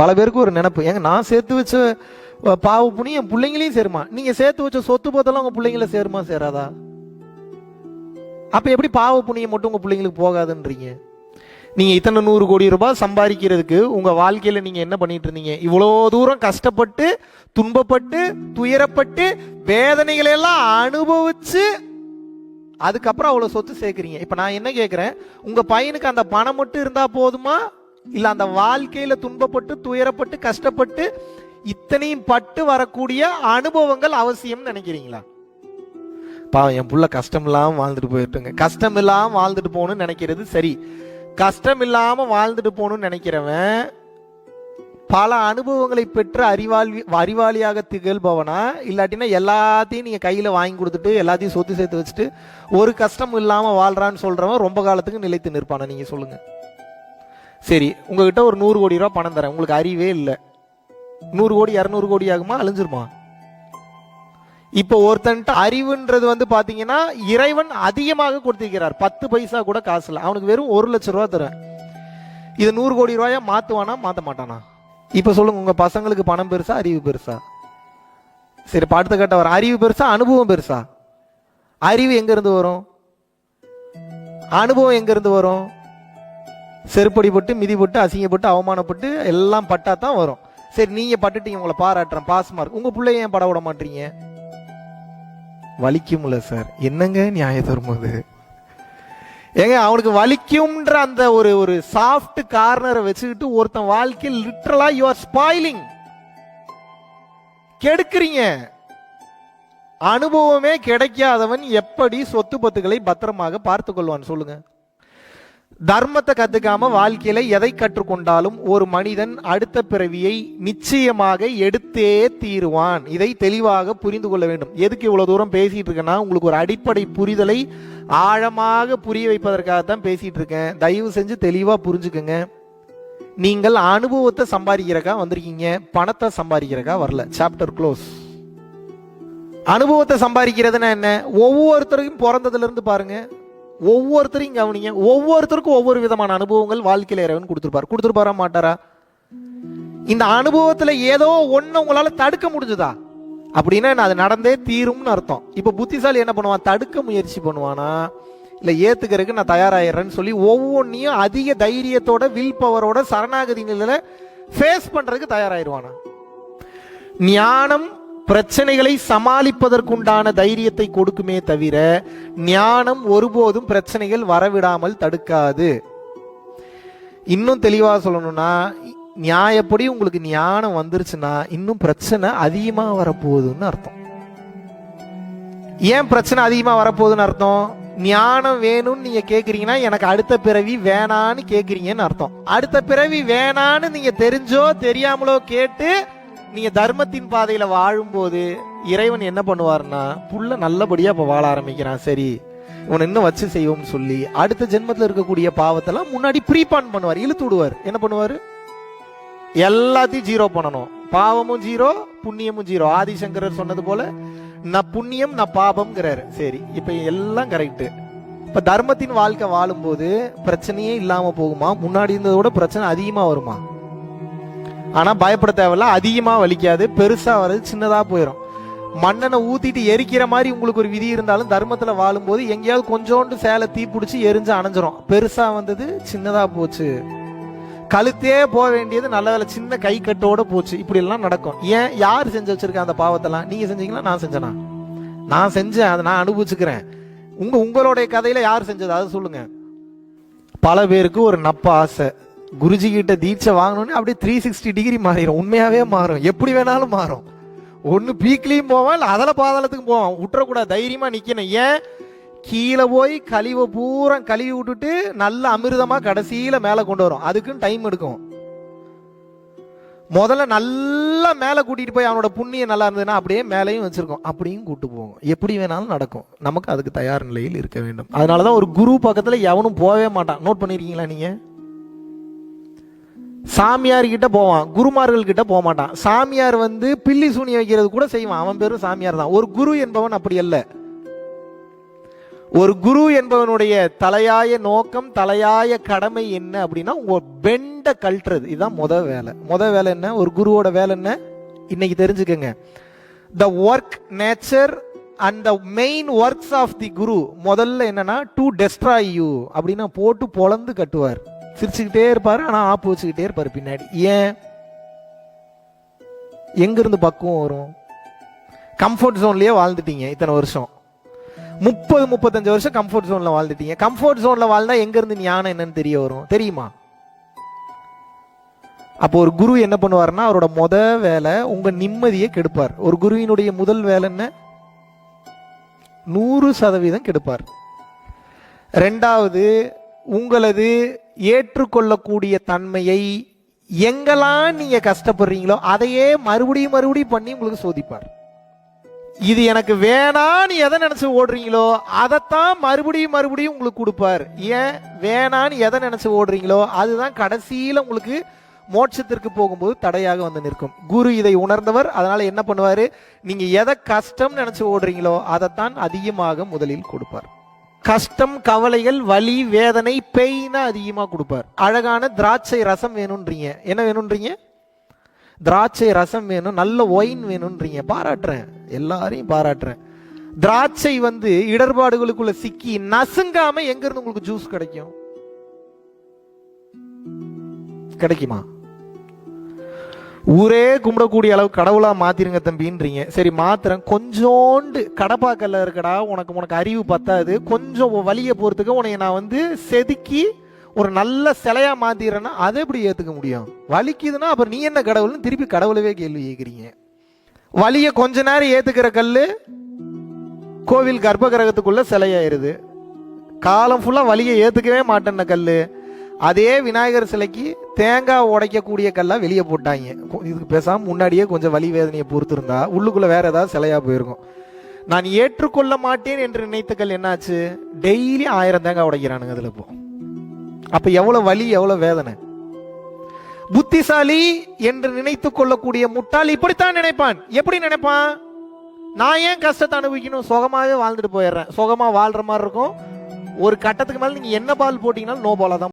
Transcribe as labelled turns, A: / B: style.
A: பல பேருக்கு ஒரு நினப்பு. ஏங்க நான் சேர்த்து வச்ச பாவ புண்ணியம் என் பிள்ளைங்களையும் சேருமா? நீங்க சேர்த்து வச்ச சொத்து போதெல்லாம் உங்க பிள்ளைங்கள சேருமா சேராதா? அப்ப எப்படி பாவ புண்ணியம் மட்டும் உங்க பிள்ளைங்களுக்கு போகாதுன்றீங்க? நீங்க இத்தனை நூறு கோடி ரூபாய் சம்பாதிக்கிறதுக்கு உங்க வாழ்க்கையில நீங்க என்ன பண்ணிட்டு இருந்தீங்க? இவ்வளோ தூரம் கஷ்டப்பட்டு துன்பப்பட்டு துயரப்பட்டு வேதனைகளை எல்லாம் அனுபவிச்சு அதுக்கப்புறம் அவ்வளவு சொத்து சேர்க்குறீங்க. இப்ப நான் என்ன கேட்கிறேன் உங்க பையனுக்கு அந்த பணம் மட்டும் இருந்தா போதுமா? இல்ல அந்த வாழ்க்கையில துன்பப்பட்டு துயரப்பட்டு கஷ்டப்பட்டு இத்தனையும் பட்டு வரக்கூடிய அனுபவங்கள் அவசியம் நினைக்கிறீங்களா? பாவம் என் புள்ள கஷ்டம் இல்லாம வாழ்ந்துட்டு போயிட்டுங்க கஷ்டம் இல்லாம வாழ்ந்துட்டு போகணும்னு நினைக்கிறது சரி. கஷ்டம் இல்லாம வாழ்ந்துட்டு போகணும்னு நினைக்கிறவன் பல அனுபவங்களை பெற்று அறிவாளி அறிவாளியாக திகழ்பவனா? இல்லாட்டினா எல்லாத்தையும் நீங்க கையில வாங்கி கொடுத்துட்டு எல்லாத்தையும் சொத்து சேர்த்து வச்சுட்டு ஒரு கஷ்டம் இல்லாம வாழ்றான்னு சொல்றவன் ரொம்ப காலத்துக்கு நிலைத்து நிற்பானா? நீங்க சொல்லுங்க. சரி உங்ககிட்ட ஒரு நூறு கோடி ரூபா பணம் தரேன். உங்களுக்கு அறிவே இல்லை. நூறு கோடி இரநூறு கோடி ஆகுமா? அழிஞ்சிருமா? இப்போ ஒருத்தன்ட்ட அறிவுன்றது வந்து பார்த்தீங்கன்னா இறைவன் அதிகமாக கொடுத்திருக்கிறார். பத்து பைசா கூட காசு இல்லை. அவனுக்கு வெறும் ஒரு லட்சம் ரூபா தரேன். இது நூறு கோடி ரூபாயா? மாற்றுவானா மாற்ற மாட்டானா? இப்போ சொல்லுங்க உங்கள் பசங்களுக்கு பணம் பெருசா அறிவு பெருசா? சரி பாட்டு கட்ட வர அறிவு பெருசா அனுபவம் பெருசா? அறிவு எங்கேருந்து வரும்? அனுபவம் எங்கேருந்து வரும்? செருப்படி போட்டு செருப்படிப்பட்டு மிதிப்பட்டு அசிங்கப்பட்டு அவமானப்பட்டு எல்லாம் பட்டா தான் வரும். சரி நீங்க பட்டுட்டீங்க உங்களை பாராட்டுறேன் பாஸ் மார்க் உங்க பிள்ளைய ஏன் பட விட மாட்டீங்க? வலிக்கும்ல சார் என்னங்க நியாய தரும்போது ஏங்க அவனுக்கு வலிக்கும்ன்ற அந்த ஒரு ஒரு சாஃப்ட் கார்னரை வச்சுக்கிட்டு ஒருத்தன் வாழ்க்கையில் லிட்ரலா யூ ஆர் ஸ்பாயிலிங் கெடுக்குறீங்க. அனுபவமே கிடைக்காதவன் எப்படி சொத்து பத்துகளை பத்திரமாக பார்த்து கொள்வான் சொல்லுங்க. தர்மத்தை கத்துக்காம வாழ்க்கையில எதை கற்றுக்கொண்டாலும் ஒரு மனிதன் அடுத்த பிறவியை நிச்சயமாக எடுத்தே தீருவான். இதை தெளிவாக புரிந்து கொள்ள வேண்டும். எதுக்கு இவ்வளவு தூரம் பேசிட்டு இருக்கேன்னா உங்களுக்கு ஒரு அடிப்படை புரிதலை ஆழமாக புரிய வைப்பதற்காகத்தான் பேசிட்டு இருக்கேன். தயவு செஞ்சு தெளிவா புரிஞ்சுக்குங்க. நீங்கள் அனுபவத்தை சம்பாதிக்கிறக்கா வந்திருக்கீங்க? பணத்தை சம்பாதிக்கிறக்கா வரல. சாப்டர் க்ளோஸ் அனுபவத்தை சம்பாதிக்கிறதுனா என்ன? ஒவ்வொருத்தருக்கும் பிறந்ததுல இருந்து பாருங்க. ஒவ்வொருத்தரையும் கவனிங்க. ஒவ்வொருத்தருக்கும் ஒவ்வொரு விதமான அனுபவங்கள் வாழ்க்கையில் இறைவன் கொடுத்துருப்பார். கொடுத்துருப்பாரா மாட்டாரா? இந்த அனுபவத்தில் ஏதோ ஒன்று உங்களால் தடுக்க முடிஞ்சுதா? அப்படின்னா அது நடந்தே தீரும்னு அர்த்தம். இப்போ புத்திசாலி என்ன பண்ணுவான்? தடுக்க முயற்சி பண்ணுவானா? இல்லை ஏத்துக்கிறதுக்கு நான் தயாராகிறேன்னு சொல்லி ஒவ்வொன்றையும் அதிக தைரியத்தோட வில் பவரோட சரணாகதி நிலையில ஃபேஸ் பண்ணுறதுக்கு தயாராயிருவானா? ஞானம் பிரச்சனைகளை சமாளிப்பதற்குண்டான தைரியத்தை கொடுக்குமே தவிர ஞானம் ஒருபோதும் பிரச்சனைகள் வரவிடாமல் தடுக்காது. இன்னும் தெளிவாக சொல்லணும்னா நியாயப்படி உங்களுக்கு ஞானம் வந்துருச்சுன்னா இன்னும் பிரச்சனை அதிகமாக வரப்போகுதுன்னு அர்த்தம். ஏன் பிரச்சனை அதிகமாக வரப்போகுதுன்னு அர்த்தம்? ஞானம் வேணும்னு நீங்க கேக்குறீங்கன்னா எனக்கு அடுத்த பிறவி வேணான்னு கேக்குறீங்கன்னு அர்த்தம். அடுத்த பிறவி வேணான்னு நீங்க தெரிஞ்சோ தெரியாமலோ கேட்டு நீங்க தர்மத்தின் பாதையில வாழும்போது இறைவன் என்ன பண்ணுவார்னா புள்ள நல்லபடியா இப்ப வாழ ஆரம்பிக்கிறான். சரி இவனை இன்னும் வச்சு செய்வோம்னு சொல்லி அடுத்த ஜென்மத்துல இருக்கக்கூடிய பாவத்தெல்லாம் முன்னாடி ப்ரீபான் பண்ணுவார் இழுத்து விடுவார். என்ன பண்ணுவார்? எல்லாத்தையும் ஜீரோ பண்ணணும். பாவமும் ஜீரோ புண்ணியமும் ஜீரோ ஆதிசங்கரர் சொன்னது போல நான் புண்ணியம் நான் பாபம்ங்கிறாரு. சரி இப்ப எல்லாம் கரெக்ட் இப்ப தர்மத்தின் வாழ்க்கை வாழும்போது பிரச்சனையே இல்லாம போகுமா? முன்னாடி இருந்ததோட பிரச்சனை அதிகமா வருமா? ஆனால் பயப்பட தேவையில்ல அதிகமாக வலிக்காது பெருசாக வர்றது சின்னதாக போயிடும் மண்ணெண்ணை ஊற்றிட்டு எரிக்கிற மாதிரி உங்களுக்கு ஒரு விதி இருந்தாலும் தர்மத்தில் வாழும்போது எங்கேயாவது கொஞ்சோண்டு சேலை தீ பிடிச்சி எரிஞ்சு அணைஞ்சிரும். பெருசாக வந்தது சின்னதாக போச்சு. கழுத்தே போக வேண்டியது நல்ல வேலை சின்ன கை கட்டோட போச்சு. இப்படிலாம் நடக்கும். ஏன் யார் செஞ்சு வச்சிருக்கேன் அந்த பாவத்தெல்லாம்? நீங்கள் செஞ்சீங்களா? நான் செஞ்சேனா? நான் செஞ்சேன் அதை நான் அனுபவிச்சுக்கிறேன். உங்க உங்களுடைய கதையில யார் செஞ்சது? அதை சொல்லுங்க. பல பேருக்கு ஒரு நப்ப ஆசை. குருஜி கிட்ட தீட்சை வாங்கணும்னு அப்படியே த்ரீ சிக்ஸ்டி டிகிரி மாறிடும் உண்மையாவே மாறும். எப்படி வேணாலும் மாறும். ஒன்று பீக்லேயும் போவான் இல்லை அதில் பாதாளத்துக்கும் போவான். விட்டுறக்கூடாது தைரியமாக நிற்கணும் ஏன்? கீழே போய் கழிவை பூரா கழுவி விட்டுட்டு நல்ல அமிர்தமாக கடைசியில் மேலே கொண்டு வரும். அதுக்குன்னு டைம் எடுக்கும். முதல்ல நல்லா மேலே கூட்டிட்டு போய் அவனோட புண்ணியம் நல்லா இருந்ததுன்னா அப்படியே மேலேயும் வச்சிருக்கோம். அப்படியும் கூட்டு போவோம். எப்படி வேணாலும் நடக்கும். நமக்கு அதுக்கு தயார் நிலையில் இருக்க வேண்டும். அதனால தான் ஒரு குரு பக்கத்தில் எவனும் போகவே மாட்டான். நோட் பண்ணிருக்கீங்களா நீங்கள் சாமியார்கிட்ட போவான் குருமார்கள் கிட்ட போக மாட்டான் சாமியார் வந்து பில்லி சூனி வைக்கிறது கூட செய்வான். அவன் பேரும் சாமியார் தான். ஒரு குரு என்பவன் அப்படி அல்ல. ஒரு குரு என்பவனுடைய தலையாய நோக்கம் தலையாய கடமை என்ன அப்படின்னா உங்க பெண்டை கழட்டுறது இதுதான் முத வேலை. முத வேலை என்ன? ஒரு குருவோட வேலை என்ன? இன்னைக்கு தெரிஞ்சுக்கங்க. The work nature and the main works of the guru முதல்ல என்னன்னா டு டெஸ்ட்ராய் யூ அப்படின்னா போட்டு பொழந்து கட்டுவார். சிரிச்சுக்கிட்டே இருப்பாரு ஆனா ஆப்பு வச்சுக்கிட்டே இருப்பாரு பின்னாடி. ஏன்? எங்கேருந்து பக்குவம் வரும்? கம்ஃபர்ட் ஜோன்லயே வாழ்ந்துட்டீங்க இத்தனை வருஷம். முப்பது முப்பத்தஞ்சு வருஷம் கம்ஃபர்ட் ஜோன்ல வாழ்ந்துட்டீங்க. கம்ஃபர்ட் ஜோன்ல வாழ்ந்தா எங்க இருந்து ஞானம் என்னன்னு தெரிய வரும். தெரியுமா? அப்போ ஒரு குரு என்ன பண்ணுவாருன்னா அவரோட முத வேலை உங்க நிம்மதியை கெடுப்பார். ஒரு குருவினுடைய முதல் வேலை என்ன? நூறு சதவீதம் கெடுப்பார். ரெண்டாவது உங்களது ஏற்றுக்கொள்ளக்கூடிய தன்மையை எங்கெல்லாம் நீங்க கஷ்டப்படுறீங்களோ அதையே மறுபடியும் மறுபடியும் பண்ணி உங்களுக்கு சோதிப்பார். இது எனக்கு வேணான்னு எதை நினைச்சு ஓடுறீங்களோ அதைத்தான் மறுபடியும் மறுபடியும் உங்களுக்கு கொடுப்பார். ஏன்? வேணான்னு எதை நினைச்சு ஓடுறீங்களோ அதுதான் கடைசியில உங்களுக்கு மோட்சத்திற்கு போகும்போது தடையாக வந்து நிற்கும். குரு இதை உணர்ந்தவர் அதனால என்ன பண்ணுவாரு? நீங்க எதை கஷ்டம் நினைச்சு ஓடுறீங்களோ அதைத்தான் அதிகமாக முதலில் கொடுப்பார். கஷ்டம் கவலைகள் வலி வேதனை பெயினா அதிகமாக கொடுப்பார். அழகான திராட்சை ரசம் வேணும்ன்றீங்க. என்ன வேணும்ன்றீங்க? திராட்சை ரசம் வேணும் நல்ல ஒயின் வேணும்ன்றீங்க. பாராட்டுறேன். எல்லாரையும் பாராட்டுறேன். திராட்சை வந்து இடர்பாடுகளுக்குள்ள சிக்கி நசுங்காம எங்க இருந்து உங்களுக்கு ஜூஸ் கிடைக்கும்? கிடைக்குமா? ஊரே கும்பிடக்கூடிய அளவு கடவுளாக மாத்திருங்க தம்பின்றீங்க. சரி மாத்திரம். கொஞ்சோண்டு கடப்பாக்கல்ல இருக்கடா உனக்கு உனக்கு அறிவு பத்தாது. கொஞ்சம் வலியை போகிறதுக்கு உனைய நான் வந்து செதுக்கி ஒரு நல்ல சிலையாக மாத்திடுறேன்னா அதை எப்படி ஏற்றுக்க முடியும்? வலிக்குதுன்னா அப்புறம் நீ என்ன கடவுள்னு திருப்பி கடவுளவே கேள்வி கேட்குறீங்க வலியை கொஞ்ச நேரம் ஏற்றுக்கிற கல் கோவில் கர்ப்ப கிரகத்துக்குள்ளே சிலையாயிருது. காலம் ஃபுல்லாக வலியை ஏற்றுக்கவே மாட்டேன்ன கல் அதே விநாயகர் சிலைக்கு தேங்காய் உடைக்கக்கூடிய கல்லாம் வெளியே போட்டாங்க. இதுக்கு பேசாமல் முன்னாடியே கொஞ்சம் வலி வேதனையை பொறுத்திருந்தா உள்ளுக்குள்ளே வேற ஏதாவது சிலையாக போயிருக்கும். நான் ஏற்றுக்கொள்ள மாட்டேன் என்று நினைத்த கல் என்னாச்சு? டெய்லி ஆயிரம் தேங்காய் உடைக்கிறானுங்க அதில் இப்போ. அப்போ எவ்வளோ வலி எவ்வளோ வேதனை? புத்திசாலி என்று நினைத்து கொள்ளக்கூடிய முட்டாள் இப்படித்தான் நினைப்பான். எப்படி நினைப்பான்? நான் ஏன் கஷ்டத்தை அனுபவிக்கணும்? சுகமாவே வாழ்ந்துட்டு போயிடுறேன். சுகமா வாழ்ற மாதிரி இருக்கும். ஒரு கட்டத்துக்கு மேல நீங்க என்ன பால் போட்டீங்கன்னாலும் நோ பாலா தான்